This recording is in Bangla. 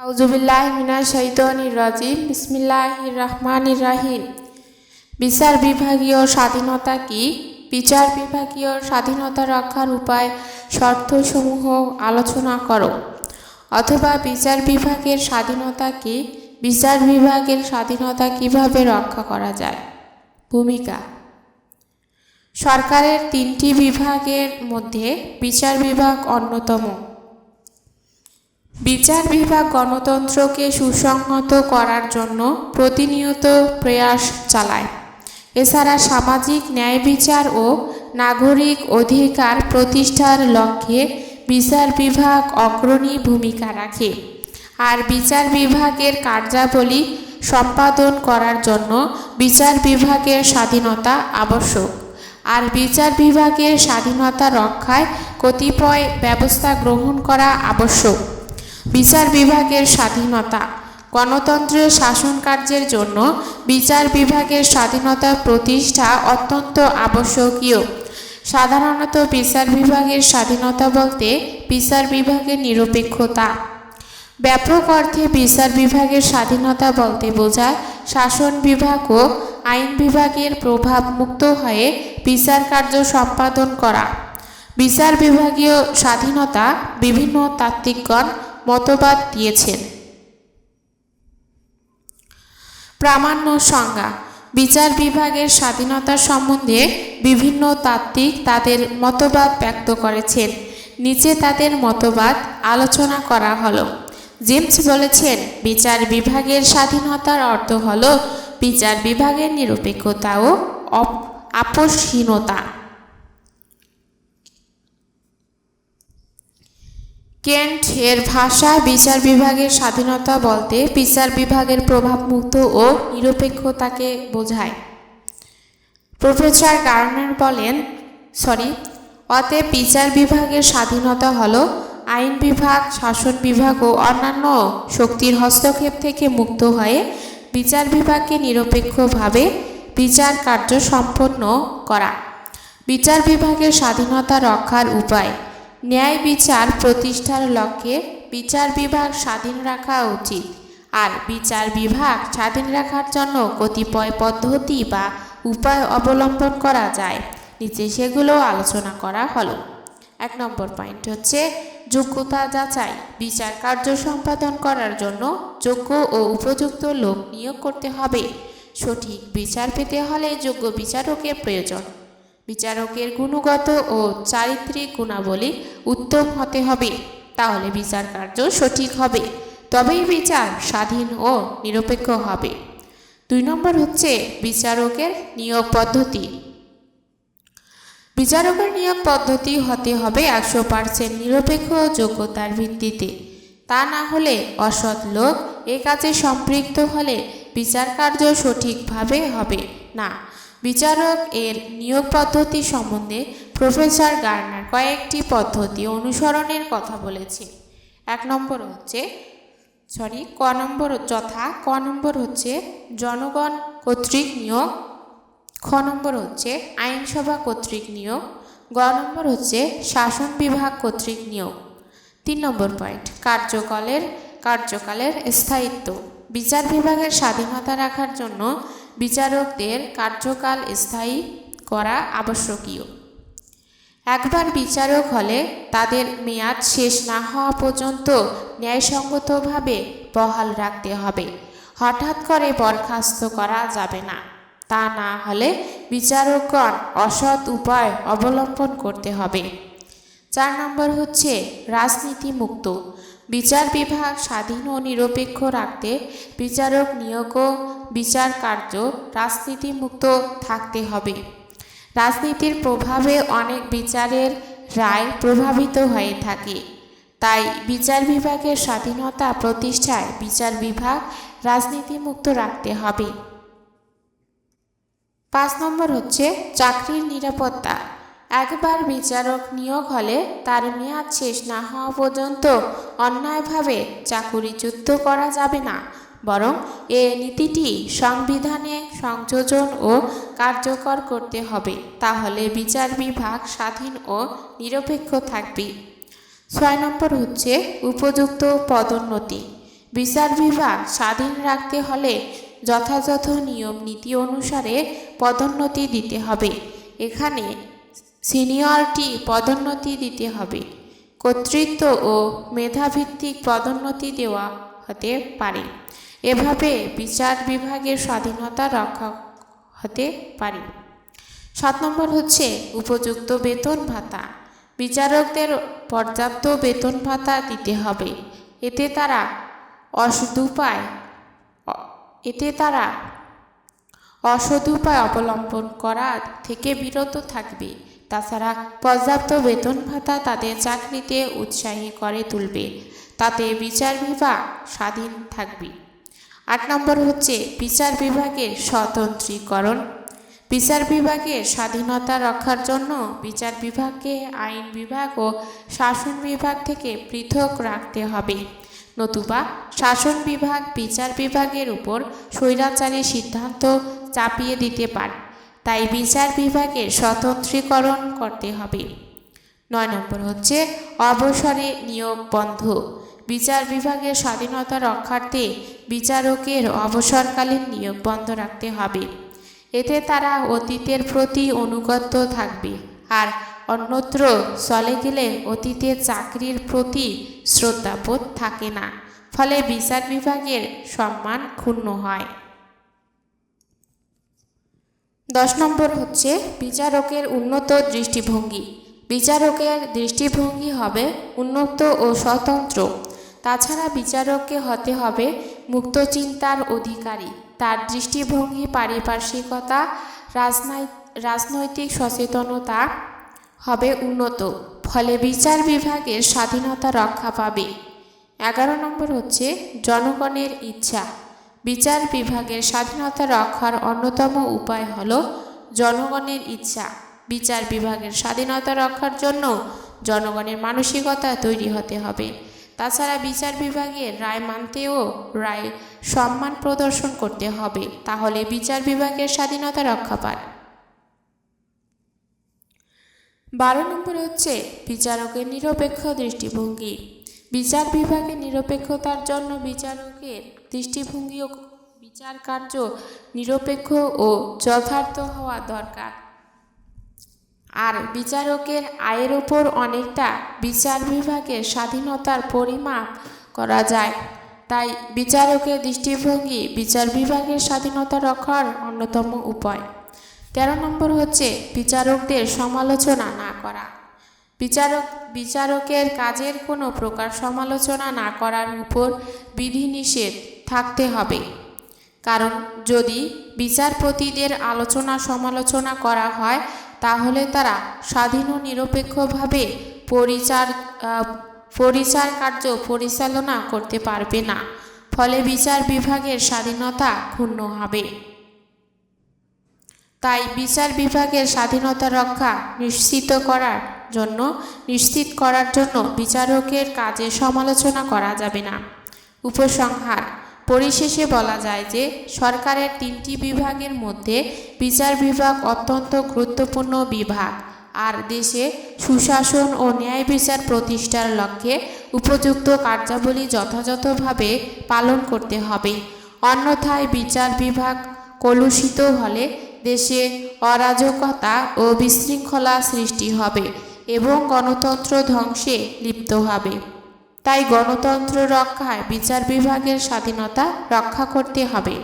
আউজুবিল্লাহ শৈতনির রাজিম। বিসমিল্লাহ রহমান রাহিম বিচার বিভাগীয় স্বাধীনতা কি? বিচার বিভাগীয় স্বাধীনতা রক্ষার উপায় শর্তসমূহ আলোচনা করো। অথবা বিচার বিভাগের স্বাধীনতা কি? বিচার বিভাগের স্বাধীনতা কীভাবে রক্ষা করা যায়? ভূমিকা। সরকারের তিনটি বিভাগের মধ্যে বিচার বিভাগ অন্যতম। বিচার বিভাগ গণতন্ত্রকে সুসংহত করার জন্য প্রতিনিয়ত প্রয়াস চালায়। এছাড়া সামাজিক ন্যায় বিচার ও নাগরিক অধিকার প্রতিষ্ঠার লক্ষ্যে বিচার বিভাগ অগ্রণী ভূমিকা রাখে আর বিচার বিভাগের কার্যাবলী সম্পাদন করার জন্য বিচার বিভাগের স্বাধীনতা আবশ্যক আর বিচার বিভাগের স্বাধীনতা রক্ষায় কতিপয় ব্যবস্থা গ্রহণ করা আবশ্যক। বিচার বিভাগের স্বাধীনতা। গণতন্ত্রের শাসন কার্যের জন্য বিচার বিভাগের স্বাধীনতা প্রতিষ্ঠা অত্যন্ত আবশ্যকীয়। সাধারণত বিচার বিভাগের স্বাধীনতা বলতে বিচার বিভাগের নিরপেক্ষতা। ব্যাপক অর্থে বিচার বিভাগের স্বাধীনতা বলতে বোঝায় শাসন বিভাগ ও আইন বিভাগের প্রভাব মুক্ত হয়ে বিচার কার্য সম্পাদন করা। বিচার বিভাগীয় স্বাধীনতা বিভিন্ন তাত্ত্বিকগণ মতবাদ দিয়েছেন। প্রামাণ্য সংজ্ঞা, বিচার বিভাগের স্বাধীনতা সম্বন্ধে বিভিন্ন তাত্ত্বিক তাদের মতবাদ ব্যক্ত করেছেন। নিচে তাদের মতবাদ আলোচনা করা হলো। জেমস বলেছেন, বিচার বিভাগের স্বাধীনতার অর্থ হল বিচার বিভাগের নিরপেক্ষতা ও অপ- কেন্ট এর ভাষা বিচার বিভাগের স্বাধীনতা বলতে বিচার বিভাগের প্রভাবমুক্ত ও নিরপেক্ষতাকে বোঝায়। প্রফেসর গার্নার বলেন, সরি, অতএব বিচার বিভাগের স্বাধীনতা হল আইন বিভাগ, শাসন বিভাগ ও অন্যান্য শক্তির হস্তক্ষেপ থেকে মুক্ত হয়ে বিচার বিভাগকে নিরপেক্ষভাবে বিচার কার্য সম্পন্ন করা। বিচার বিভাগের স্বাধীনতা রক্ষার উপায় ন্যায় বিচার প্রতিষ্ঠার লক্ষ্যে বিচার বিভাগ স্বাধীন রাখা উচিত। আর বিচার বিভাগ স্বাধীন রাখার জন্য কতিপয় পদ্ধতি বা উপায় অবলম্বন করা যায়। নিচে সেগুলো আলোচনা করা হলো। এক নম্বর পয়েন্ট হচ্ছে যোগ্যতা যাচাই। বিচার কার্য সম্পাদন করার জন্য যোগ্য ও উপযুক্ত লোক নিয়োগ করতে হবে। সঠিক বিচার পেতে হলে যোগ্য বিচারকের প্রয়োজন। বিচারকের গুণগত ও চারিত্রিক গুণাবলী উত্তম হতে হবে। তাহলে বিচার কার্য সঠিক হবে। তবেই বিচার স্বাধীন ও নিরপেক্ষ হবে। দুই নম্বর হচ্ছে বিচারকের নিয়োগ পদ্ধতি। বিচারকের নিয়োগ পদ্ধতি হতে হবে একশো পার্সেন্ট নিরপেক্ষ যোগ্যতার ভিত্তিতে। তা না হলে অসৎ লোক এ কাজে সম্পৃক্ত হলে বিচার কার্য সঠিকভাবে হবে না। বিচারক এর নিয়োগ পদ্ধতি সম্বন্ধে প্রফেসর গার্নার কয়েকটি পদ্ধতি অনুসরণের কথা বলেছে। এক নম্বর হচ্ছে সরি ক নম্বর যথা, ক নম্বর হচ্ছে জনগণ কর্তৃক নিয়োগ, খ নম্বর হচ্ছে আইনসভা কর্তৃক নিয়োগ, গ নম্বর হচ্ছে শাসন বিভাগ কর্তৃক নিয়োগ। তিন নম্বর পয়েন্ট, কার্যকালের কার্যকালের স্থায়িত্ব। বিচার বিভাগের স্বাধীনতা রাখার জন্য বিচারকদের কার্যকাল স্থায়ী করা আবশ্যকীয়। একবার বিচারক হলে তাদের মেয়াদ শেষ না হওয়া পর্যন্ত ন্যায়সঙ্গতভাবে বহাল রাখতে হবে। হঠাৎ করে বরখাস্ত করা যাবে না। তা না হলে বিচারকগণ অসৎ উপায় অবলম্বন করতে হবে। চার নম্বর হচ্ছে রাজনীতি মুক্ত বিচার বিভাগ স্বাধীন ও নিরপেক্ষ রাখতে বিচারক নিয়োগ ও বিচার কার্য রাজনীতি মুক্ত থাকতে হবে। রাজনীতির প্রভাবে অনেক বিচারের রায় প্রভাবিত হয়ে থাকে। তাই বিচার বিভাগের স্বাধীনতা প্রতিষ্ঠায় বিচার বিভাগ রাজনীতিমুক্ত রাখতে হবে। পাঁচ নম্বর হচ্ছে চাকরির নিরাপত্তা। একবার বিচারক নিয়োগ হলে তার মেয়াদ শেষ না হওয়া পর্যন্ত অন্যায়ভাবে চাকুরিচ্যুত করা যাবে না, বরং এ নীতিটি সংবিধানে সংযোজন ও কার্যকর করতে হবে, তাহলে বিচার বিভাগ স্বাধীন ও নিরপেক্ষ থাকবে। ছয় নম্বর হচ্ছে উপযুক্ত পদোন্নতি। বিচার বিভাগ স্বাধীন রাখতে হলে যথাযথ নিয়ম নীতি অনুসারে পদোন্নতি দিতে হবে। এখানে সিনিয়রিটি পদোন্নতি দিতে হবে। কর্তৃত্ব ও মেধাভিত্তিক পদোন্নতি দেওয়া হতে পারে। এভাবে বিচার বিভাগের স্বাধীনতা রক্ষা হতে পারে। সাত নম্বর হচ্ছে উপযুক্ত বেতন ভাতা। বিচারকদের পর্যাপ্ত বেতন ভাতা দিতে হবে। এতে তারা অসদুপায় এতে তারা অসদুপায় অবলম্বন করা থেকে বিরত থাকবে। তাছাড়া পর্যাপ্ত বেতন ভাতা তাদের চাকরিতে উৎসাহী করে তুলবে। তাতে বিচার বিভাগ স্বাধীন থাকবে। আট নম্বর হচ্ছে বিচার বিভাগের স্বতন্ত্রীকরণ। বিচার বিভাগের স্বাধীনতা রক্ষার জন্য বিচার বিভাগকে আইন বিভাগ ও শাসন বিভাগ থেকে পৃথক রাখতে হবে। নতুবা শাসন বিভাগ, বিচার বিভাগের উপর স্বৈরাচারী সিদ্ধান্ত চাপিয়ে দিতে পারে তাই বিচার বিভাগের স্বতন্ত্রীকরণ করতে হবে। নয় নম্বর হচ্ছে, অবসরে নিয়োগ বন্ধ। বিচার বিভাগের স্বাধীনতা রক্ষার্থে বিচারকের অবসরকালীন নিয়োগ বন্ধ রাখতে হবে। এতে তারা অতীতের প্রতি অনুগত থাকবে আর অন্যত্র চলে গেলে অতীতের চাকরির প্রতি শ্রদ্ধাবোধ থাকে না, ফলে বিচার বিভাগের সম্মান ক্ষুণ্ণ হয়। দশ নম্বর হচ্ছে বিচারকের উন্নত দৃষ্টিভঙ্গি। বিচারকের দৃষ্টিভঙ্গি হবে উন্নত ও স্বতন্ত্র। তাছাড়া বিচারককে হতে হবে মুক্ত চিন্তার অধিকারী। তার দৃষ্টিভঙ্গি, পারিপার্শ্বিকতা রাজনৈতিক সচেতনতা হবে উন্নত। ফলে বিচার বিভাগের স্বাধীনতা রক্ষা পাবে। এগারো নম্বর হচ্ছে জনগণের ইচ্ছা। বিচার বিভাগের স্বাধীনতা রক্ষার অন্যতম উপায় হল জনগণের ইচ্ছা। বিচার বিভাগের স্বাধীনতা রক্ষার জন্য জনগণের মানসিকতা তৈরি হতে হবে। তাছাড়া বিচার বিভাগের রায় মানতেও রায় সম্মান প্রদর্শন করতে হবে। তাহলে বিচার বিভাগের স্বাধীনতা রক্ষা পায়। বারো নম্বর হচ্ছে বিচারকের নিরপেক্ষ দৃষ্টিভঙ্গি। বিচার বিভাগে নিরপেক্ষতার জন্য বিচারকের দৃষ্টিভঙ্গি ও বিচার কার্য নিরপেক্ষ ও যথার্থ হওয়া দরকার। আর বিচারকের আয়ের ওপর অনেকটা বিচার বিভাগের স্বাধীনতার পরিমাপ করা যায়। তাই বিচারকের দৃষ্টিভঙ্গি বিচার বিভাগের স্বাধীনতা রক্ষার অন্যতম উপায়। তেরো নম্বর হচ্ছে বিচারকদের সমালোচনা না করা। বিচারক, বিচারকের কাজের কোনো প্রকার সমালোচনা না করার উপর বিধিনিষেধ থাকতে হবে। কারণ যদি বিচারপতিদের আলোচনা সমালোচনা করা হয়, তাহলে তারা স্বাধীন ও নিরপেক্ষভাবে পরিচার পরিচার কার্য পরিচালনা করতে পারবে না। ফলে বিচার বিভাগের স্বাধীনতা ক্ষুণ্ণ হবে। তাই বিচার বিভাগের স্বাধীনতা রক্ষা নিশ্চিত করার জন্য নিশ্চিত করার জন্য বিচারকের কাজে সমালোচনা করা যাবে না। উপসংহার, পরিশেষে বলা যায় যে সরকারের তিনটি বিভাগের মধ্যে বিচার বিভাগ অত্যন্ত গুরুত্বপূর্ণ বিভাগ আর দেশে সুশাসন ও ন্যায় বিচার প্রতিষ্ঠার লক্ষ্যে উপযুক্ত কার্যাবলী যথাযথভাবে পালন করতে হবে। অন্যথায় বিচার বিভাগ কলুষিত হলে দেশে অরাজকতা ও বিশৃঙ্খলা সৃষ্টি হবে। এবং গণতন্ত্র ধ্বংসে লিপ্ত হবে। তাই গণতন্ত্র রক্ষায় বিচার বিভাগের স্বাধীনতা রক্ষা করতে হবে।